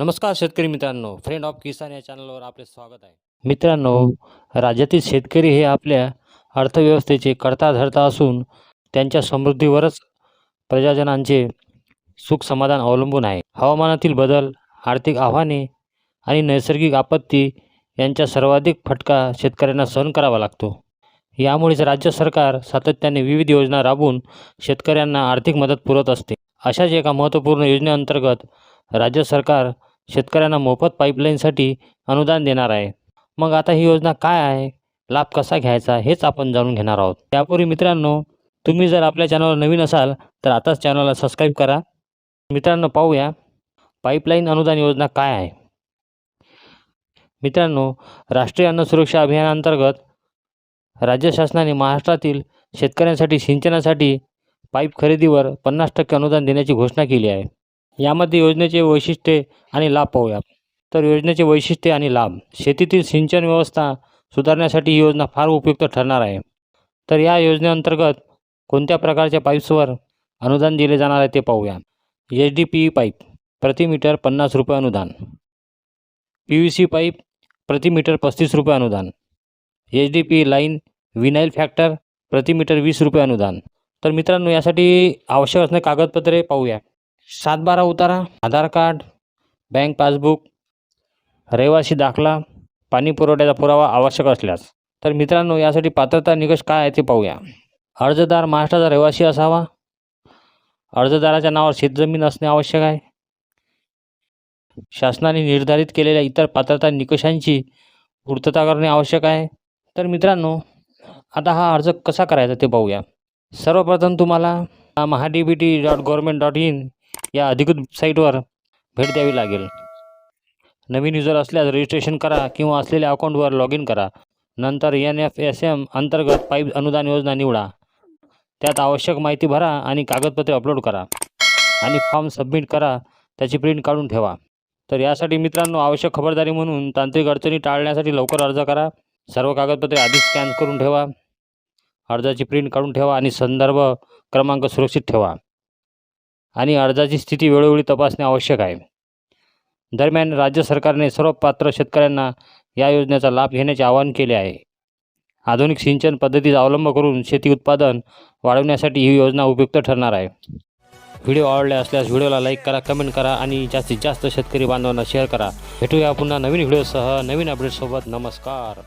नमस्कार शेतकरी मित्रांनो. फ्रेंड ऑफ किसान या चॅनलवर आपले स्वागत आहे. मित्रांनो राज्यातील शेतकरी हे आपल्या अर्थव्यवस्थेचे करता धरता असून त्यांच्या समृद्धीवरच प्रजाजनांचे सुख समाधान अवलंबून आहे. हवामानातील बदल आर्थिक आव्हाने आणि नैसर्गिक आपत्ती यांचा सर्वाधिक फटका शेतकऱ्यांना सहन करावा लागतो. यामुळेच राज्य सरकार सातत्याने विविध योजना राबवून शेतकऱ्यांना आर्थिक मदत पुरवत असते. अशाच एका महत्त्वपूर्ण योजनेअंतर्गत राज्य सरकार शेतकऱ्यांना मोफत पाईपलाईनसाठी अनुदान देणार आहे. मग आता ही योजना काय आहे? लाभ कसा घ्यायचा? हेच आपण जाणून घेणार आहोत. त्यापूर्वी मित्रांनो तुम्ही जर आपल्या चॅनलवर नवीन असाल तर आताच चॅनलला सबस्क्राईब करा. मित्रांनो पाहूया. पाईपलाईन अनुदान योजना काय आहे? मित्रांनो राष्ट्रीय अन्न सुरक्षा अभियानांतर्गत राज्य शासनाने महाराष्ट्रातील शेतकऱ्यांसाठी सिंचनासाठी पाईप खरेदीवर पन्नास टक्के अनुदान देण्याची घोषणा केली आहे. यामध्ये योजनेचे वैशिष्ट्ये आणि लाभ पाहूया तर योजनेचे वैशिष्ट्ये आणि लाभ. शेतीतील सिंचन व्यवस्था सुधारण्यासाठी ही योजना फार उपयुक्त ठरणार आहे. तर या योजनेअंतर्गत कोणत्या प्रकारच्या पाईप्सवर अनुदान दिले जाणार आहे ते पाहूया H D P E pipe प्रति मीटर पन्नास रुपये अनुदान. पी व्ही सी पाईप प्रति मीटर पस्तीस रुपये अनुदान. H D P line vinyl factor प्रति मीटर वीस रुपये अनुदान. तर मित्रांनो यासाठी आवश्यक असणारे कागदपत्रे पाहूया सातबारा उतारा आधार कार्ड बँक पासबुक रहिवासी दाखला पाणी पुरवठ्याचा पुरावा आवश्यक असल्यास. तर मित्रांनो यासाठी पात्रता निकष काय आहे ते पाहूया. अर्जदार महाराष्ट्राचा रहिवासी असावा. अर्जदाराच्या नावावर शेतजमीन असणे आवश्यक आहे. शासनाने निर्धारित केलेल्या इतर पात्रता निकषांची पूर्तता करणे आवश्यक आहे. तर मित्रांनो आता हा अर्ज कसा करायचा ते पाहूया. सर्वप्रथम तुम्हाला Maha D B T dot government dot in या अधिकृत साईटवर भेट द्यावी लागेल. नवीन युजर असल्यास रजिस्ट्रेशन करा किंवा असलेल्या अकाउंटवर लॉग इन करा. नंतर एन एफ एस एम अंतर्गत पाईप अनुदान योजना निवडा. त्यात आवश्यक माहिती भरा आणि कागदपत्रे अपलोड करा. आणि फॉर्म सबमिट करा त्याची प्रिंट काढून ठेवा. तर यासाठी मित्रांनो आवश्यक खबरदारी म्हणून तांत्रिक अडचणी टाळण्यासाठी लवकर अर्ज करा. सर्व कागदपत्रे आधीच स्कॅन करून ठेवा. अर्जाची प्रिंट काढून ठेवा आणि संदर्भ क्रमांक सुरक्षित ठेवा. आणि अर्जाची स्थिती वेळोवेळी तपासणे आवश्यक आहे. दरम्यान राज्य सरकारने सर्व पात्र शेतकऱ्यांना या योजनेचा लाभ घेण्याचे आवाहन केले आहे. आधुनिक सिंचन पद्धतीचा अवलंब करून शेती उत्पादन वाढवण्यासाठी ही योजना उपयुक्त ठरणार आहे. व्हिडिओ आवडले असल्यास व्हिडिओला लाईक करा कमेंट करा आणि जास्तीत जास्त शेतकरी बांधवांना शेअर करा. भेटूया पुन्हा नवीन व्हिडिओसह नवीन अपडेटसोबत नमस्कार.